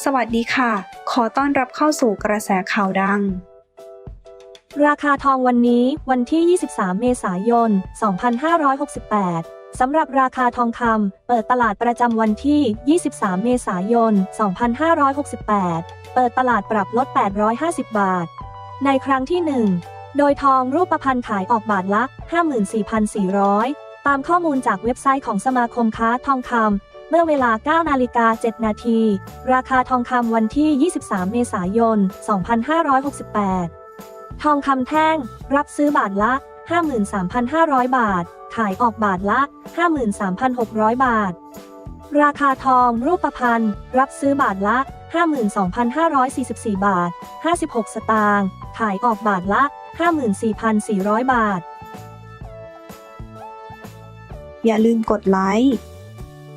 สวัสดีค่ะ ขอต้อนรับเข้าสู่กระแสข่าวดัง ราคาทองวันนี้วันที่ 23 เมษายน 2568 สำหรับราคาทองคำเปิดตลาดประจำวันที่ 23 เมษายน 2568 เปิดตลาดปรับลด 850 บาท ในครั้งที่ 1 โดยทองรูปพรรณขายออกบาทละ 54,400 ตามข้อมูลจากเว็บไซต์ของสมาคมค้าทองคำ เมื่อเวลา 9 นาฬิกา 7 นาที ราคาทองคำวันที่ 23 เมษายน 2568 ทองคำแท่ง รับซื้อบาทละ 53,500 บาท ขายออกบาทละ 53,600 บาท ราคาทองรูปพรรณรับซื้อบาทละ 52,544 บาท 56 สตางค์ ขายออกบาทละ 54,400 บาท อย่าลืมกดไลค์